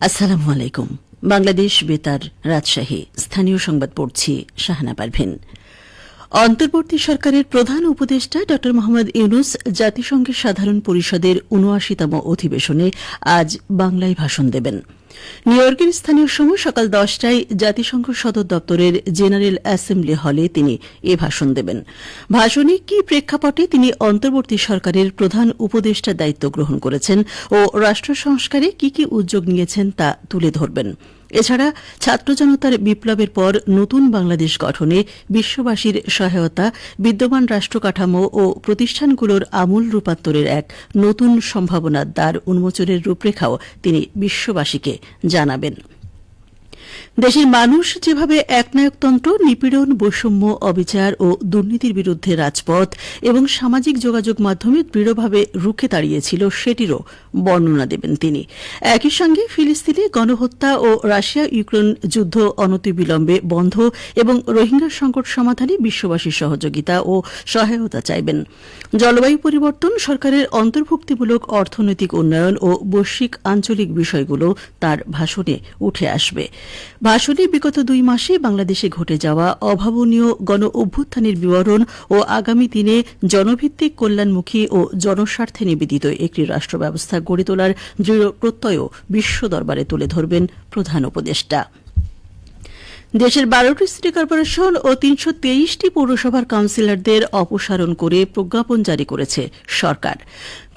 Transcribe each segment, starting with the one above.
আসসালামু আলাইকুম। বাংলাদেশ বেতার রাজশাহী। স্থানীয় সংবাদ পড়ছি শাহানা পারভিন। অন্তর্বর্তী সরকারের প্রধান উপদেষ্টা ড. মোহাম্মদ ইউনুস জাতিসংঘের সাধারণ পরিষদের উনআশিতম অধিবেশনে আজ বাংলায় ভাষণ দেবেন। নিউ ইয়র্কের স্থানীয় সময় সকাল দশটায় জাতিসংঘ সদর দপ্তরের জেনারেল অ্যাসেম্বলি হলে তিনি এ ভাষণ দেবেন। ভাষণে কি প্রেক্ষাপটে তিনি অন্তর্বর্তী সরকারের প্রধান উপদেষ্টা দায়িত্ব গ্রহণ করেছেন ও রাষ্ট্র সংস্কারে কি কি উদ্যোগ নিয়েছেন তা তুলে ধরবেন। এছাড়া ছাত্র জনতার বিপ্লবের পর নতুন বাংলাদেশ গঠনে বিশ্ববাসীর সহায়তা, বিদ্যমান রাষ্ট্র কাঠামো ও প্রতিষ্ঠানগুলোর আমূল রূপান্তরের এক নতুন সম্ভাবনার দ্বার উন্মোচনের রূপরেখাও তিনি বিশ্ববাসীকে জানাবেন। দেশের মানুষ যেভাবে একনায়কতন্ত্র, নিপীড়ন, বৈষম্য, অবিচার ও দুর্নীতির বিরুদ্ধে রাজপথ এবং সামাজিক যোগাযোগ মাধ্যমে দৃঢ়ভাবে রুখে দাঁড়িয়েছিল সেটিরও বর্ণনা দেবেন তিনি। একই সঙ্গে ফিলিস্তিনে গণহত্যা ও রাশিয়া ইউক্রেন যুদ্ধ অনতিবিলম্বে বন্ধ এবং রোহিঙ্গা সংকট সমাধানে বিশ্ববাসীর সহযোগিতা ও সহায়তা চাইবেন। জলবায়ু পরিবর্তন, সরকারের অন্তর্ভুক্তিমূলক অর্থনৈতিক উন্নয়ন ও বৈশ্বিক আঞ্চলিক বিষয়গুলো তার ভাষণে উঠে আসবে। ভাষণে বিগত দুই মাসে বাংলাদেশে ঘটে যাওয়া অভাবনীয় গণ অভ্যুত্থানের বিবরণ ও আগামী দিনে জনভিত্তিক কল্যাণমুখী ও জনস্বার্থে নিবেদিত একটি রাষ্ট্র ব্যবস্থা গড়ে তোলার দৃঢ় প্রত্যয় বিশ্ব দরবারে তুলে ধরবেন প্রধান উপদেষ্টা। দেশের বারোটি সিটি কর্পোরেশন ও তিনশো তেইশটি পৌরসভার কাউন্সিলরদের অপসারণ করে প্রজ্ঞাপন জারি করেছে সরকার।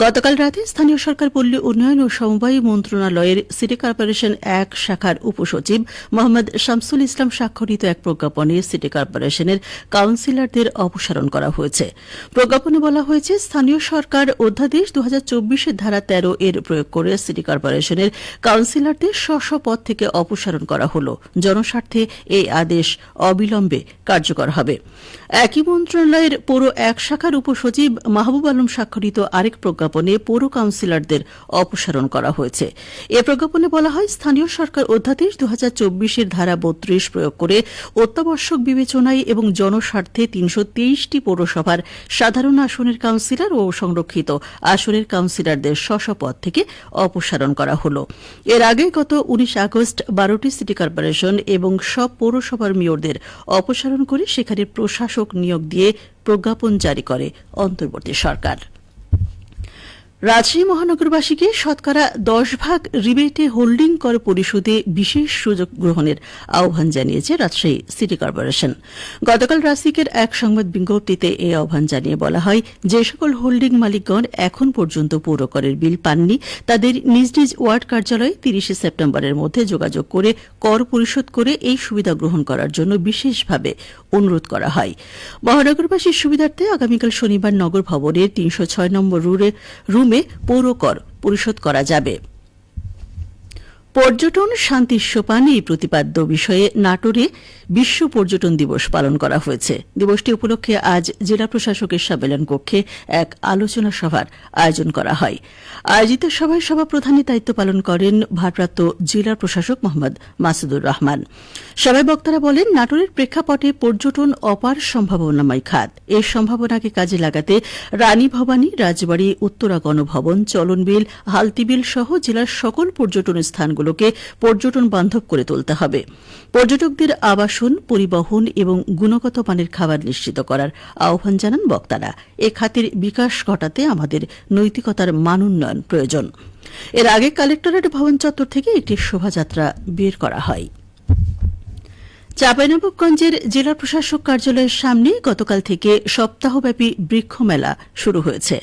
গতকাল রাতে স্থানীয় সরকার পল্লী উন্নয়ন ও সমবায় মন্ত্রণালয়ের সিটি কর্পোরেশন এক শাখার উপসচিব মোহাম্মদ শামসুল ইসলাম স্বাক্ষরিত এক প্রজ্ঞাপনে সিটি কর্পোরেশনের কাউন্সিলরদের অপসারণ করা হয়েছে। প্রজ্ঞাপনে বলা হয়েছে, স্থানীয় সরকার অধ্যাদেশ দু হাজার ধারা তেরো এর প্রয়োগ করে সিটি কর্পোরেশনের কাউন্সিলরদের স্ব পদ থেকে অপসারণ করা হল। জনস্বার্থে এই আদেশ অবিলম্বে কার্যকর হবে। একই মন্ত্রণালয়ের পৌর এক শাখার উপসচিব মাহবুব আলম স্বাক্ষরিত আরেক প্রজ্ঞাপনে পৌর কাউন্সিলরদের অপসারণ করা হয়েছে। এ প্রজ্ঞাপনে বলা হয়, স্থানীয় সরকার অধ্যাদেশ দু চব্বিশের ধারা বত্রিশ প্রয়োগ করে অত্যাবশ্যক বিবেচনায় এবং জনস্বার্থে তিনশো তেইশটি পৌরসভার সাধারণ আসনের কাউন্সিলর ও সংরক্ষিত আসনের কাউন্সিলরদের স্ব পদ থেকে অপসারণ করা হল। এর আগে গত উনিশ আগস্ট বারোটি সিটি কর্পোরেশন এবং সব পৌরসভার মেয়রদের অপসারণ করে সেখানে প্রশাসক নিয়োগ দিয়ে প্রজ্ঞাপন জারি করে অন্তর্বর্তী সরকার। রাজশাহী মহানগরবাসীকে শতকরা দশ ভাগ রিবেটে হোল্ডিং কর পরিশোধে বিশেষ সুযোগ গ্রহণের আহ্বান জানিয়েছে রাজশাহী সিটি কর্পোরেশন। গতকাল রাসিকের এক সংবাদ বিজ্ঞপ্তিতে এই আহ্বান জানিয়ে বলা হয়, যে সকল হোল্ডিং মালিকগণ এখন পর্যন্ত পৌর করের বিল পাননি, তাদের নিজ নিজ ওয়ার্ড কার্যালয়ে তিরিশে সেপ্টেম্বরের মধ্যে যোগাযোগ করে কর পরিশোধ করে এই সুবিধা গ্রহণ করার জন্য বিশেষভাবে অনুরোধ করা হয়। মহানগরবাসীর সুবিধার্থে আগামীকাল শনিবার নগর ভবনের তিনশো ছয় নম্বর রুমে রুমে পৌর কর পরিশোধ করা যাবে। পর্যটন শান্তির সোপান এই প্রতিপাদ্য বিষয়ে নাটোরে বিশ্ব পর্যটন দিবস পালন করা হয়েছে। দিবসটি উপলক্ষে আজ জেলা প্রশাসকের সম্মেলন কক্ষে এক আলোচনা সভার আয়োজন করা হয়। আয়োজিত সভায় সভাপ্রধানের দায়িত্ব পালন করেন ভারপ্রাপ্ত জেলা প্রশাসক মোহাম্মদ মাসুদুর রহমান। সভায় বক্তারা বলেন, নাটোরের প্রেক্ষাপটে পর্যটন অপার সম্ভাবনাময় খাত। এর সম্ভাবনাকে কাজে লাগাতে রানী ভবানী, রাজবাড়ী, উত্তরা গণভবন, চলনবিল, হালতিবিল সহ জেলার সকল পর্যটন স্থানগুলোকে পর্যটন বান্ধব করে তুলতে হবে। পর্যটকদের আবাসন, পরিবহন এবং গুণগত মানের খাবার নিশ্চিত করার আহ্বান জানান বক্তারা। এ খাতের বিকাশ ঘটাতে আমাদের নৈতিকতার মান উন্নয়ন প্রয়োজন। এর আগে কালেক্টরেট ভবন চত্বর থেকে একটি শোভাযাত্রা বের করা হয়। চাঁপাইনবাবগঞ্জের জেলা প্রশাসক কার্যালয়ের সামনে গতকাল থেকে সপ্তাহব্যাপী বৃক্ষ মেলা শুরু হয়েছে।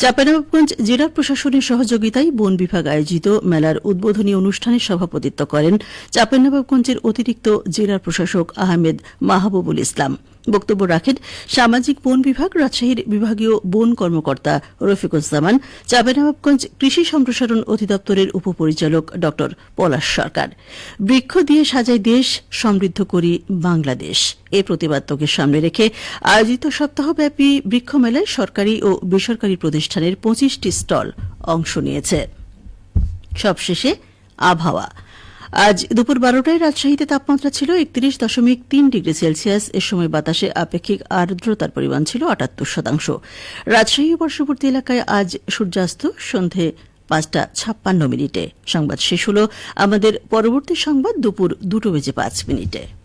চাঁপাইনবাবগঞ্জ জেলা প্রশাসনের সহযোগিতায় বন বিভাগ আয়োজিত মেলার উদ্বোধনী অনুষ্ঠানে সভাপতিত্ব করেন চাঁপাইনবাবগঞ্জের অতিরিক্ত জেলা প্রশাসক আহমেদ মাহবুবুল ইসলাম। বক্তব্য রাখেন সামাজিক বন বিভাগ, রাজশাহীর বিভাগীয় বন কর্মকর্তা রফিকুজ্জামান চাঁপাইনবাবগঞ্জ কৃষি সম্প্রসারণ অধিদপ্তরের উপপরিচালক ড পলাশ সরকার। বৃক্ষ দিয়ে সাজাই দেশ, সমৃদ্ধ করি বাংলাদেশ। এ প্রতিবাদ্যকে সামনে রেখে আয়োজিত সপ্তাহব্যাপী বৃক্ষ মেলায় সরকারি ও বেসরকারি প্রতিষ্ঠানের পঁচিশটি স্টল অংশ নিয়েছে। সবশেষে আবহাওয়া। আজ দুপুর বারোটায় রাজশাহীতে তাপমাত্রা ছিল একত্রিশ দশমিক তিন ডিগ্রি সেলসিয়াস। এ সময় বাতাসে আপেক্ষিক আর্দ্রতার পরিমাণ ছিল আটাত্তর শতাংশ। রাজশাহী পার্শ্ববর্তী এলাকায় আজ সূর্যাস্ত সন্ধে পাঁচটা ছাপ্পান্ন মিনিটে। সংবাদ শেষ হল। আমাদের পরবর্তী সংবাদ দুপুর দুটো বেজে পাঁচ মিনিটে।